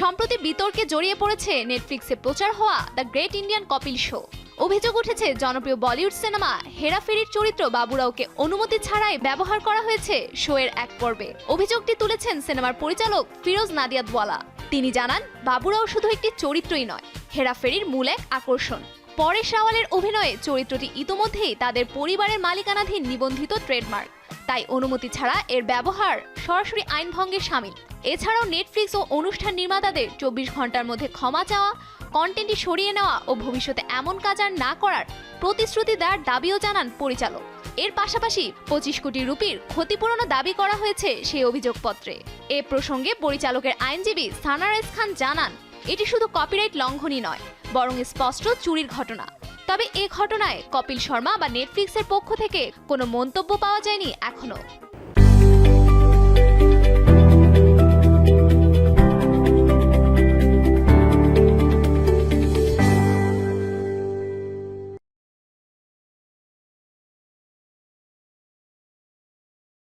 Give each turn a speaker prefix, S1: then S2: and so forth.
S1: সম্প্রতি বিতর্কে জড়িয়ে পড়েছে নেটফ্লিক্সে প্রচার হওয়া the great Indian Kapil show. অভিযোগ উঠেছে, জনপ্রিয় বলিউড সিনেমা হেরাফেরির চরিত্র বাবুরাওকে অনুমতি ছাড়াই ব্যবহার করা হয়েছে শোয়ের এক পর্বে। অভিযোগটি তুলেছেন সিনেমার পরিচালক ফিরোজ নাদিয়াদওয়ালা তিনি জানান, বাবুরাও শুধু একটি চরিত্রই নয়, হেরাফেরির মূল এক আকর্ষণ। পরেশ রাওয়ালের অভিনয়ে চরিত্রটি ইতোমধ্যেই তাদের পরিবারের মালিকানাধীন নিবন্ধিত ট্রেডমার্ক। তাই অনুমতি ছাড়া এর ব্যবহার সরাসরি আইন সামিল। এছাড়াও নেটফ্লিক্স ও অনুষ্ঠান নির্মাতাদের চব্বিশ ঘণ্টার মধ্যে ক্ষমা চাওয়া কন্টেন্টটি সরিয়ে নেওয়া ও ভবিষ্যতে এমন কাজ আর না করার প্রতিশ্রুতি দেওয়ার দাবিও জানান পরিচালক। এর পাশাপাশি পঁচিশ কোটি রুপির ক্ষতিপূরণও দাবি করা হয়েছে সেই অভিযোগপত্রে। এ প্রসঙ্গে পরিচালকের আইনজীবী সানারাইজ খান জানান, এটি শুধু কপিরাইট লঙ্ঘনই নয়, বরং স্পষ্ট চুরির ঘটনা। তবে এ ঘটনায় কপিল শর্মা বা নেটফ্লিক্সের পক্ষ থেকে কোনো মন্তব্য পাওয়া যায়নি এখনও